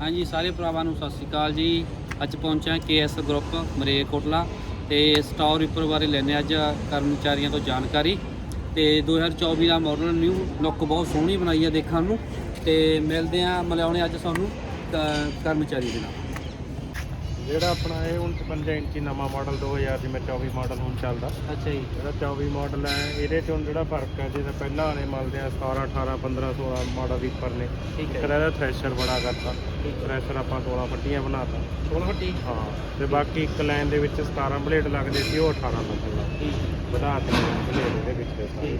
ਹਾਂਜੀ, ਸਾਰੇ ਭਰਾਵਾਂ ਨੂੰ ਸਤਿ ਸ਼੍ਰੀ ਅਕਾਲ ਜੀ। ਅੱਜ ਪਹੁੰਚਿਆ ਕੇਐਸ ਗਰੁੱਪ ਮਰੇਕੋਟਲਾ ਤੇ ਸਟੋਰ ਰਿਪਰ ਬਾਰੇ ਲੈਣੇ ਅੱਜ ਕਰਮਚਾਰੀਆਂ ਤੋਂ ਜਾਣਕਾਰੀ। ਤੇ 2024 ਦਾ ਮਾਡਲ ਨਿਊ ਲੁੱਕ ਬਹੁਤ ਸੋਹਣੀ ਬਣਾਈ ਆ ਦੇਖਣ ਨੂੰ। ਤੇ ਮਿਲਦੇ ਆ ਮਿਲਾਉਣੇ ਅੱਜ ਸਾਨੂੰ ਕਰਮਚਾਰੀ ਦੇ ਨਾਲ। ਜਿਹੜਾ ਆਪਣਾ ਇਹ ਹੁਣ 55 ਇੰਚੀ ਨਵਾਂ ਮਾਡਲ 2000 ਜਿਵੇਂ 24 ਮਾਡਲ ਹੁਣ ਚੱਲਦਾ। ਅੱਛਾ ਜੀ। ਜਿਹੜਾ 24 ਮਾਡਲ ਹੈ ਇਹਦੇ ਚ ਹੁਣ ਜਿਹੜਾ ਫ਼ਰਕ ਹੈ ਜਿਹਦਾ ਪਹਿਲਾਂ ਵਾਲੇ ਮਿਲਦੇ ਆ 17 18 15 16 ਮਾਡਲ ਰੀਪਰ ਨੇ। ਠੀਕ ਇਹਦਾ ਥ੍ਰੈਸ਼ਰ ਬੜਾ ਕਰਤਾ। ਥ੍ਰੈਸ਼ਰ ਆਪਾਂ 16 ਫੱਟੀਆਂ ਬਣਾਤਾ। 16 ਫੱਟੀ? ਹਾਂ ਤੇ ਬਾਕੀ ਇੱਕ ਲਾਈਨ ਦੇ ਵਿੱਚ 17 ਬਲੇਡ ਲੱਗਦੇ ਸੀ ਉਹ 18 ਲੱਗਣ ਠੀਕ ਵਧਾ ਦਿੱਤੇ ਬਲੇਡ ਦੇ ਵਿੱਚ ਸਾਰੇ।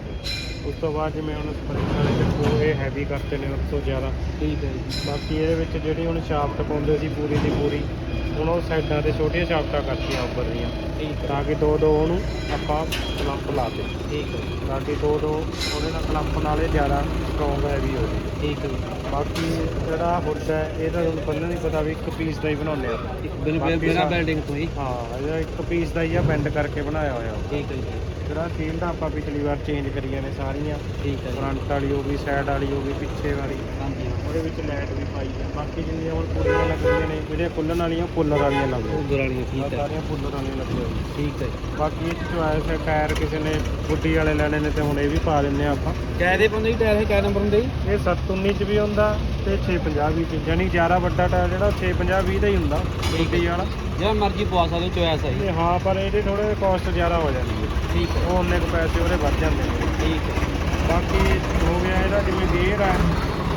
ਉਸ ਤੋਂ ਬਾਅਦ ਜਿਵੇਂ ਹੁਣ ਸਪਰਿੰਗ ਵਾਲੇ ਚੱਕੂ ਇਹ ਹੈਵੀ ਕਰਤੇ ਨੇ ਉਸ ਤੋਂ ਜ਼ਿਆਦਾ। ਠੀਕ ਹੈ ਜੀ। ਬਾਕੀ ਇਹਦੇ ਵਿੱਚ ਜਿਹੜੀ ਹੁਣ ਸ਼ਾਫਟ ਪਾਉਂਦੇ ਸੀ ਪੂਰੀ ਦੀ ਪੂਰੀ ਹੁਣ ਉਹ ਸਾਈਡਾਂ ਤੇ ਛੋਟੀਆਂ ਸ਼ਾਫਟਾਂ ਕਰਤੀਆਂ ਉੱਪਰ ਦੀਆਂ। ਠੀਕ ਹੈ। ਤਾਂ ਕਿ ਦੋ ਦੋ ਉਹਨੂੰ ਆਪਾਂ ਕਲੰਪ ਲਾ ਦੇ ਠੀਕ ਹੈ। ਤਾਂ ਕਿ ਦੋ ਦੋ ਉਹਦੇ ਨਾਲ ਕਲੰਪ ਨਾਲੇ ਜ਼ਿਆਦਾ ਸਟਰੋਂਗ ਹੋ ਜਾਵੇ ਠੀਕ ਹੈ। ਬਾਕੀ ਜਿਹੜਾ ਹੁੱਡ ਹੈ ਇਹ ਤਾਂ ਤੁਹਾਨੂੰ ਪਹਿਲਾਂ ਨਹੀਂ ਪਤਾ ਵੀ ਇੱਕ ਪੀਸ ਦਾ ਹੀ ਬਣਾਉਂਦੇ ਆ। ਇੱਕ ਬਿਨ ਬਿਨਾ ਬਿਲਡਿੰਗ ਤੋਂ ਹੀ। ਹਾਂ ਇਹਦਾ ਇੱਕ ਪੀਸ ਦਾ ਹੀ ਆ ਬੈਂਡ ਕਰਕੇ ਬਣਾਇਆ ਹੋਇਆ। ਠੀਕ ਹੈ ਜੀ। ਜਿਹੜਾ ਸੀਲਡ ਆਪਾਂ ਪਿਛਲੀ ਵਾਰ ਚੇਂਜ ਕਰੀਆਂ ਨੇ ਸਾਰੀਆਂ। ਠੀਕ ਹੈ ਫਰੰਟ ਵਾਲੀ ਹੋ ਗਈ ਸਾਈਡ ਵਾਲੀ ਹੋ ਗਈ ਪਿੱਛੇ ਵਾਲੀ। ਹਾਂਜੀ। ਹਾਂ ਉਹਦੇ ਵਿੱਚ ਲਾਈਟ ਵੀ ਪਾਈ ਹੈ ਬਾਕੀ ਜਿੰਨੀਆਂ ਹੁਣ ਪੁੱਲੀਆਂ ਲੱਗੀਆਂ ਨੇ ਜਿਹੜੀਆਂ ਖੁੱਲਣ ਵਾਲੀਆਂ ਪੁੱਲਰ ਵਾਲੀਆਂ ਲੱਗੀਆਂ ਉਹ ਗਰਾਲੀਆਂ ਆਹ ਠੀਕ ਹੈ। ਸਾਰੀਆਂ ਪੁੱਲਰ ਵਾਲੀਆਂ ਲੱਗੀਆਂ ਹੋਈਆਂ ਠੀਕ ਹੈ। ਜੀ। ਬਾਕੀ ਇਹ ਚੁਆਇਸ ਹੈ ਟਾਇਰ ਕਿਸੇ ਨੇ ਗੁੱਡੀ ਵਾਲੇ ਲੈਣੇ ਨੇ ਤੇ ਹੁਣ ਇਹ ਵੀ ਪਾ ਦਿੰਨੇ ਆ ਆਪਾਂ। ਕਿਆ ਦੇ ਬੰਦੇ ਟਾਇਰ ਹੈ ਕਿਆ ਨੰਬਰ ਹੁੰਦੇ ਜੀ? ਇਹ 719 ਚ ਵੀ ਹੁੰਦਾ ਤੇ 650 ਵੀ ਚ ਯਾਨੀ 11 ਵੱਡਾ ਟਾਇਰ ਜਿਹੜਾ 650 20 ਦਾ ਹੀ ਹੁੰਦਾ ਗੁੱਡੀ ਵਾਲਾ। ਜਿਹੜਾ ਮਰਜ਼ੀ ਪਵਾ ਸਕਦੇ ਹੋ ਚੋਇਸ ਹੈ ਜੀ। ਤੇ ਹਾਂ ਪਰ ਇਹਦੇ ਥੋੜੇ ਕਾਸਟ ਜ਼ਿਆਦਾ ਹੋ ਜਾਂਦੀ ਹੈ ਠੀਕ ਹੈ। ਉਹ ਉਹਨੇ ਕੁ ਪੈਸੇ ਉਹਦੇ ਵੱਧ ਜਾਂਦੇ ਨੇ। ਠੀਕ ਹੈ। ਬਾਕੀ ਹੋ ਗਿਆ ਇਹਦਾ ਜਿਵੇਂ ਗੇਅਰ ਆ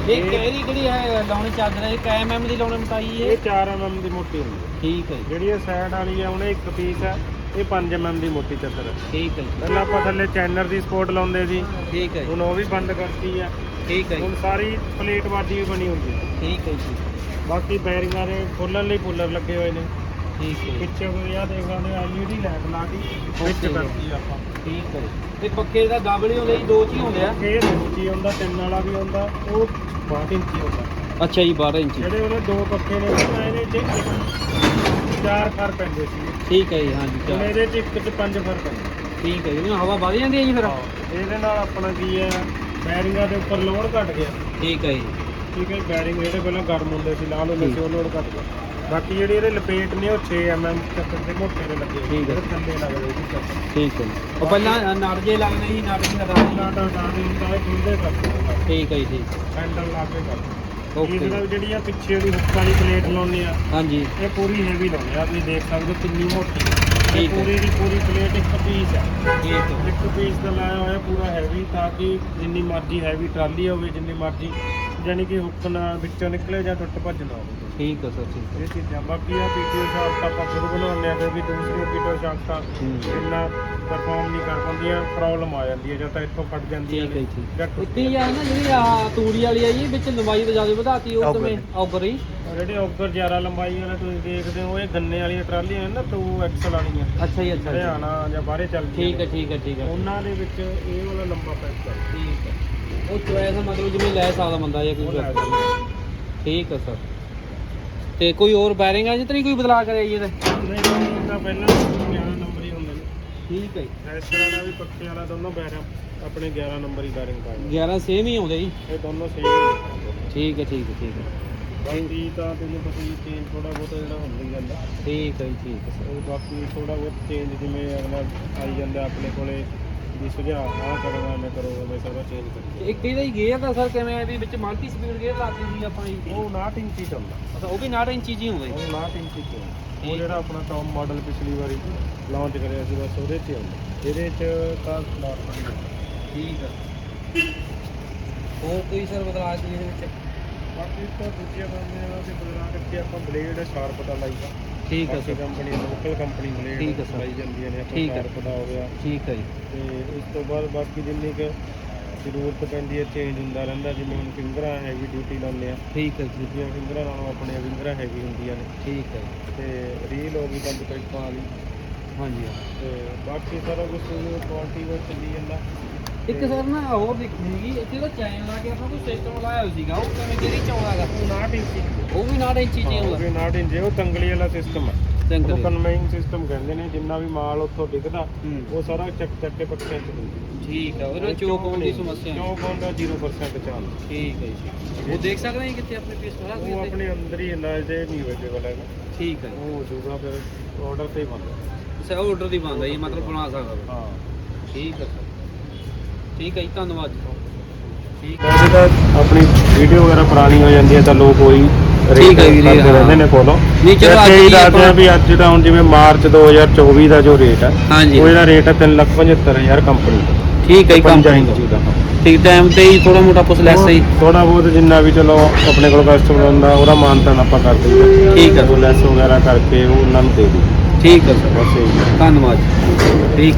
ਇਹ ਕਿਹੜੀ ਕਿਹੜੀ ਹੈ? ਲਾਉਣੀ ਚਾਦਰ ਹੈ ਇਹ ਕੈ ਐਮਐਮ ਦੀ ਲਾਉਣੀ ਮਤਾਈ ਇਹ ਹੈ 4 mm ਦੀ ਮੋਟੀ ਹੁੰਦੀ ਹੈ। ਠੀਕ ਹੈ ਜੀ, ਜਿਹੜੀ ਇਹ ਸਾਈਡ ਵਾਲੀ ਹੈ ਉਹਨੇ ਇੱਕ ਪੀਸ ਹੈ ਇਹ 5 mm ਦੀ ਮੋਟੀ ਚੱਦਰ ਹੈ ਠੀਕ ਹੈ ਜੀ, ਪਹਿਲਾਂ ਆਪਾਂ ਥੱਲੇ ਚੈਨਰ ਦੀ ਸਪੋਰਟ ਲਾਉਂਦੇ ਸੀ। ਠੀਕ ਹੈ ਜੀ, ਹੁਣ ਉਹ ਵੀ ਬੰਦ ਕਰਤੀ ਹੈ ਠੀਕ ਹੈ ਜੀ, ਹੁਣ ਸਾਰੀ ਪਲੇਟ ਬਾਦੀ ਵੀ ਬਣੀ ਹੁੰਦੀ ਹੈ। ਠੀਕ ਹੈ ਜੀ। ਬਾਕੀ ਬੈਰਿੰਗਾਂ ਦੇ ਖੋਲਣ ਲਈ ਪੁੱਲਰ ਲੱਗੇ ਹੋਏ ਨੇ। ਠੀਕ ਹੈ ਜੀ, ਪਿੱਛੇ ਕੋਈ ਆ ਦੇਖ ਸਕਦੇ ਐਲਈਡੀ ਲਾਈਟ ਲਾ ਕੇ। ਵਿੱਚ Okay. ਕਰਤੀ ਆਪਾਂ। ਠੀਕ ਹੈ। ਤੇ ਪੱਕੇ ਦਾ ਡਬਲ ਹੀ ਹੁੰਦੇ ਜੀ ਦੋ ਚ ਹੀ ਹੁੰਦੇ ਆ। ਇਹ ਇੰਚੀ ਹੁੰਦਾ ਤਿੰਨ ਵਾਲਾ ਵੀ ਹੁੰਦਾ ਉਹ 62 ਇੰਚੀ ਹੁੰਦਾ। ਅੱਛਾ ਜੀ 12 ਇੰਚੀ। ਜਿਹੜੇ ਉਹਨੇ ਦੋ ਪੱਖੇ ਨੇ ਨਾ ਇਹਦੇ ਚ ਇੱਕ- ਚਾਰ ਫਰ ਪੈਂਦੇ ਸੀ। ਠੀਕ ਹੈ ਜੀ ਹਾਂਜੀ ਹੁਣ ਚਾਰ। ਇਹਦੇ ਚ ਇੱਕ ਚ ਪੰਜ ਫਰ ਪੈਂਦੇ। ਠੀਕ ਹੈ ਜੀ ਇਹਨੂੰ ਹਵਾ ਵਧ ਜਾਂਦੀ ਹੈ ਜੀ ਫਿਰ? ਇਹਦੇ ਨਾਲ ਆਪਣਾ ਕੀ ਹੈ ਬੈਰਿੰਗਾਂ ਦੇ ਉੱਪਰ ਲੋਡ ਘਟ ਗਿਆ। ਠੀਕ ਹੈ ਜੀ। ਠੀਕ ਹੈ ਬੈਰਿੰਗ ਜਿਹੜੇ ਪਹਿਲਾਂ ਗਰਮ ਹੁੰਦੇ ਸੀ ਲਾਲ ਹੁੰਦੇ ਸੀ ਉਹ ਲੋਡ ਘਟ ਗਿਆ ਬਾਕੀ ਜਿਹੜੇ ਇਹਦੇ ਲਪੇਟ ਨੇ ਉਹ 6 mm ਚੱਕਰ ਦੇ ਮੋਟੇ ਦੇ ਲੱਗੇ ਠੀਕ ਹੈ। ਜਿਹੜੇ ਥੱਲੇ ਲੱਗਦੇ ਸੀ ਚੱਕਰ। ਠੀਕ ਹੈ। ਜੀ। ਉਹ ਪਹਿਲਾਂ ਨਟ ਜੇ ਲੱਗਦੇ ਸੀ ਨਟ ਵੀ ਲਗਾ। ਨਾਟਾ ਡਾਣੀ ਹੁੰਦਾ ਇਹ ਖੁੱਲਦੇ ਕਰਦੇ ਠੀਕ ਹੈ ਜੀ ਠੀਕ। ਹੈਂਡਲ ਲਾ ਕੇ ਕਰਦੇ ਓਕੇ ਇਹਦੇ ਨਾਲ ਜਿਹੜੀ ਆ ਪਿੱਛੇ ਵਾਲੀ ਹੁੱਕ ਵਾਲੀ ਪਲੇਟ ਲਾਉਂਦੇ ਆ ਹਾਂਜੀ। ਇਹ ਪੂਰੀ ਹੈਵੀ ਲਾਉਂਦੇ ਆ। ਤੁਸੀਂ ਦੇਖ ਸਕਦੇ ਹੋ ਕਿੰਨੀ ਮੋਟੀ। ਹੈ। ਇਹ ਠੀਕ ਹੈ। ਪੂਰੀ ਦੀ ਪੂਰੀ ਪਲੇਟ ਇੱਕ ਪੀਸ ਹੈ ਠੀਕ ਹੈ। ਇੱਕ ਪੀਸ ਦਾ ਲਾਇਆ ਹੋਇਆ ਪੂਰਾ ਹੈਵੀ ਤਾਂ ਕਿ ਜਿੰਨੀ ਮਰਜ਼ੀ ਹੈਵੀ ਟਰਾਲੀ ਹੋਵੇ ਜਿੰਨੀ ਮਰਜ਼ੀ ਯਾਨੀ ਕਿ ਹੁੱਕ ਨਾ ਵਿੱਚੋਂ ਨਿਕਲੇ ਜਾਂ ਟੁੱਟ ਭੱਜ ਨਾ ਹੋਵੇ। ਠੀਕ ਹੈ ਸਰ ਠੀਕ ਹੈ ਇਹ ਚੀਜ਼ਾਂ ਬਾਕੀ ਆ ਪੀਟੀਓ ਸ਼ਾਫਟ ਆਪਾਂ ਖੁਦ ਬਣਾਉਂਦੇ ਆ ਫਿਰ ਵੀ ਦੂਸਰੀ ਪੀਟੀਓ ਸ਼ਾਫਟਾਂ ਹੂੰ। ਇੰਨਾ ਪਰਫਾਰਮ ਨਹੀਂ ਕਰ ਪਾਉਂਦੀਆਂ ਪ੍ਰੋਬਲਮ ਆ ਜਾਂਦੀ ਹੈ ਜਾਂ ਤਾਂ ਇੱਥੋਂ ਫਟ ਜਾਂਦੀਆਂ ਠੀਕ ਹੈ ਜੀ ਜਾਂ ਇੱਥੇ ਹੀ ਆ ਨਾ ਜਿਹੜੀ ਆ ਤੂੜੀ ਵਾਲੀ ਆ ਜੀ ਵਿੱਚ ਲੰਬਾਈ ਤਾਂ ਜ਼ਿਆਦਾ ਵਧਾਤੀ ਉਹ ਔਗਰ ਕਿਵੇਂ ਔਗਰ ਹੀ। ਜਿਹੜੇ ਉੱਪਰ ਜ਼ਿਆਦਾ ਲੰਬਾਈ ਵਾਲੇ ਤੁਸੀਂ ਦੇਖਦੇ ਹੋ ਇਹ ਗੰਨੇ ਵਾਲੀਆਂ ਟਰਾਲੀਆਂ ਨੇ ਨਾ 2 ਐਕਸਲ ਵਾਲੀਆਂ। ਅੱਛਾ ਜੀ ਅੱਛਾ ਜੀ। ਹਰਿਆਣਾ ਜਾਂ ਬਾਹਰੇ ਚੱਲਦੀਆਂ ਠੀਕ ਹੈ। ਠੀਕ ਹੈ ਠੀਕ ਹੈ ਉਹਨਾਂ ਦੇ ਵਿੱਚ ਇਹ ਵਾਲਾ ਲੰਬਾ ਪੈਕ ਕਰ ਠੀਕ ਹੈ ਉਹ ਚੋਇਸ ਮਤਲਬ ਜਿਵੇਂ ਲੈ ਸਕਦਾ ਬੰਦਾ ਜਾਂ ਉਹ ਕੋਈ ਲੈ ਸਕਦੇ। ਠੀਕ ਹੈ ਸਰ। ਤੇ ਕੋਈ ਹੋਰ ਬੈਰਿੰਗ ਆ ਜਿੱਤਨੀ ਕੋਈ ਬਦਲਾ ਕਰਿਆ ਜੀ ਇਹਦੇ? ਨਹੀਂ ਨਹੀਂ ਤਾਂ ਪਹਿਲਾਂ 11 ਨੰਬਰ ਹੀ ਹੁੰਦੇ ਨੇ। ਠੀਕ ਹੈ ਇਸ ਤਰ੍ਹਾਂ ਦਾ ਵੀ ਪੱਕੇ ਵਾਲਾ ਦੋਨੋਂ ਬੈਰਾਂ ਆਪਣੇ 11 ਨੰਬਰ ਹੀ ਬੈਰਿੰਗ ਪਾਏ 11 ਸੇਮ ਹੀ ਆਉਂਦੇ ਜੀ। ਇਹ ਦੋਨੋਂ ਸੇਮ ਹੀ ਠੀਕ ਹੈ ਠੀਕ ਹੈ ਠੀਕ ਹੈ ਬਾਕੀ ਤਾਂ ਤੈਨੂੰ ਪਤਾ ਹੀ ਚੇਂਜ ਥੋੜਾ ਬਹੁਤ ਜਿਹੜਾ ਹੁੰਦਾ ਹੀ ਜਾਂਦਾ। ਠੀਕ ਹੈ ਜੀ ਠੀਕ ਹੈ ਸਰ। ਉਹ ਬਾਕੀ ਥੋੜਾ ਬਹੁਤ ਚੇਂਜ ਜਿਵੇਂ ਅਗਲਾ ਆਈ ਜਾਂਦਾ ਆਪਣੇ ਕੋਲੇ ਵੀ ਸੁਝਾਅ ਆ ਕਰਨਾ ਮੈਂ ਕਰੋ ਮੈਂ ਸਾਰਾ ਚੇਂਜ ਕਰੀ ਇੱਕ ਇਹਦਾ ਹੀ ਗੇਅਰ ਦਾ ਸਰ ਕਿਵੇਂ ਆ ਵੀ ਵਿੱਚ ਮਲਟੀ ਸਪੀਡ ਗੇਅਰ ਲਾਤੀ ਸੀ ਆਪਾਂ ਜੀ ਉਹ 59 ਇੰਚੀ ਚੱਲਦਾ। ਅੱਛਾ ਉਹ ਵੀ 9 ਇੰਚੀ ਹੁੰਦਾ ਜੀ ਉਹ 59 ਇੰਚੀ ਚ ਉਹ ਜਿਹੜਾ ਆਪਣਾ ਟੌਪ ਮਾਡਲ ਪਿਛਲੀ ਵਾਰੀ ਲਾਂਚ ਕਰਿਆ ਸੀ ਬਸ ਉਹਦੇ ਹੀ ਆਉਂਦਾ। ਇਹਦੇ 'ਚ ਤਾਂ ਨਾਰਮਲ ਠੀਕ ਹੈ ਹੋਰ ਕੋਈ ਸਰ ਬਦਲਾ ਜੀ ਇਹਦੇ ਵਿੱਚ? ਬਾਕੀ ਤਾਂ ਦੂਜੀਆਂ ਕੰਪਨੀਆਂ ਦੇ ਬਦਲਾ ਕਰਕੇ ਆਪਾਂ ਬਲੇਡ ਸ਼ਾਰਪ ਦਾ ਲਾਈਦਾ ਠੀਕ ਹੈ sir. Company local company blade ਠੀਕ ਹੈ ਸਰ। ਲਾਈ ਜਾਂਦੀਆਂ ਨੇ ਆਪਾਂ। ਸ਼ਾਰਪ ਦਾ ਹੋ ਗਿਆ। ਠੀਕ ਹੈ ਜੀ। ਤੇ ਉਸ ਤੋਂ ਬਾਅਦ ਬਾਕੀ ਜਿੰਨੀ ਕੁ ਜ਼ਰੂਰਤ ਪੈਂਦੀ ਹੈ ਚੇਂਜ ਹੁੰਦਾ ਰਹਿੰਦਾ। ਜਿਵੇਂ ਹੁਣ ਫਿੰਗਰਾਂ ਹੈਵੀ ਡਿਊਟੀ ਲਾਉਂਦੇ ਆ ਠੀਕ ਹੈ ਜੀ। ਦੂਜੀਆਂ ਫਿੰਗਰਾਂ ਨਾਲੋਂ ਆਪਣੀਆਂ ਫਿੰਗਰਾਂ ਹੈਵੀ ਹੁੰਦੀਆਂ ਨੇ। ਠੀਕ ਹੈ। ਤੇ ਰੀਲ ਹੋ ਗਈ ਬੰਦ ਪਾਈਪਾਂ ਵਾਲੀ। ਹਾਂਜੀ। ਤੇ ਬਾਕੀ ਸਾਰਾ ਕੁਝ ਕੁਆਲਿਟੀ ਵਿੱਚ ਚੱਲੀ ਜਾਂਦਾ। ਇੱਕ ਸਰ ਨਾ ਹੋਰ ਦੇਖਣੀ ਹੈਗੀ ਇੱਥੇ ਤਾਂ ਚੈਨ ਲਾ ਕੇ ਆਪਾਂ ਕੋਈ ਸਿਸਟਮ ਲਾਇਆ ਹੋਇਆ ਸੀਗਾ ਉਹ ਕਿਵੇਂ ਕਿਹੜੀ ਚਾਉਂਦਾਗਾ ਉਹ 59 ਇੰਚੀ ਉਹ ਵੀ 9 ਇੰਚੀ ਚ ਹੀ ਉਹ ਵੀ 59 ਇੰਚੀ ਉਹ ਤੰਗਲੀ ਵਾਲਾ ਸਿਸਟਮ ਹੈ ਉਹ। ਕਨਵੇਇੰਗ ਸਿਸਟਮ ਕਹਿੰਦੇ ਨੇ ਜਿੰਨਾ ਵੀ ਮਾਲ ਉੱਥੋਂ ਡਿੱਗਦਾ ਉਹ ਸਾਰਾ ਚੱਕ ਚੱਕ ਕੇ ਪੱਕਿਆਂ ਚ ਦਿੰਦੇ ਠੀਕ ਆ ਉਹਦਾ ਚੋਕ ਆਉਣ ਦੀ ਸਮੱਸਿਆ। ਚੌਕ ਆਉਂਦਾ 0% ਚਾਂਸ ਠੀਕ ਹੈ ਜੀ ਉਹ ਦੇਖ ਸਕਦੇ ਹਾਂ ਕਿੱਥੇ ਆਪਣੇ ਪੀਸ ਖੜਾ ਉਹ ਆਪਣੇ ਅੰਦਰ ਹੀ ਇੰਨਾ ਜੇ ਨਹੀਂ ਅਵੇਲੇਬਲ ਹੈਗਾ। ਠੀਕ ਹੈ ਉਹ ਹੋ ਜਾਊਗਾ ਫਿਰ ਆਰਡਰ ਤੇ ਹੀ ਬਣਦਾ ਸਰ ਆਰਡਰ ਦੀ ਬੰਦ ਹੈ ਜੀ ਮਤਲਬ ਬਣਾ ਸਕਦਾ। ਹਾਂ। ਠੀਕ ਹੈ ਠੀਕ ਹੈ ਜੀ ਧੰਨਵਾਦ ਜੀ। ਠੀਕ ਵੈਸੇ ਤਾਂ ਆਪਣੀ ਵੀਡੀਓ ਵਗੈਰਾ ਪੁਰਾਣੀ ਹੋ ਜਾਂਦੀ ਹੈ ਤਾਂ ਲੋਕ ਉਹੀ ਠੀਕ ਹੈ ਵੀਰੇ, ਕਰਦੇ ਰਹਿੰਦੇ ਨੇ ਹਾਂ। ਫੋਲੋ ਨਹੀਂ, ਚਲੋ ਅੱਜ ਹੀ ਦੱਸਦੇ ਆ ਆਪਾਂ- ਵੀ ਅੱਜ ਦਾ ਹੁਣ ਜਿਵੇਂ ਮਾਰਚ 2024 ਦਾ ਜੋ ਰੇਟ ਹੈ ਹਾਂਜੀ। ਉਹ ਇਹਦਾ ਰੇਟ ਹੈ 375000 ਕੰਪਨੀ ਦਾ। ਠੀਕ ਹੈ ਜੀ ਕੰਮ 55 ਇੰਚੀ ਦਾ। ਠੀਕ ਟਾਈਮ ਤੇ ਹੀ ਥੋੜਾ ਮੋਟਾ ਕੁਛ ਲੈਸ ਹੈ। ਥੋੜਾ ਬਹੁਤ ਜਿੰਨਾ ਵੀ ਚਲੋ ਆਪਣੇ ਕੋਲ ਕਸਟਮਰ ਹੁੰਦਾ ਉਹਦਾ ਮਾਨਤਾਨ ਆਪਾਂ ਕਰ ਦਿੰਦੇ ਠੀਕ ਹੈ। ਉਹ ਲੈਸ ਵਗੈਰਾ ਕਰਕੇ ਉਹ ਉਹਨਾਂ ਨੂੰ ਦੇ ਦਿੰਦੇ ਠੀਕ ਹੈ ਸਰ। ਬਸ ਇਹ ਹੀ ਹੈ। ਧੰਨਵਾਦ ਜੀ। ਠੀਕ।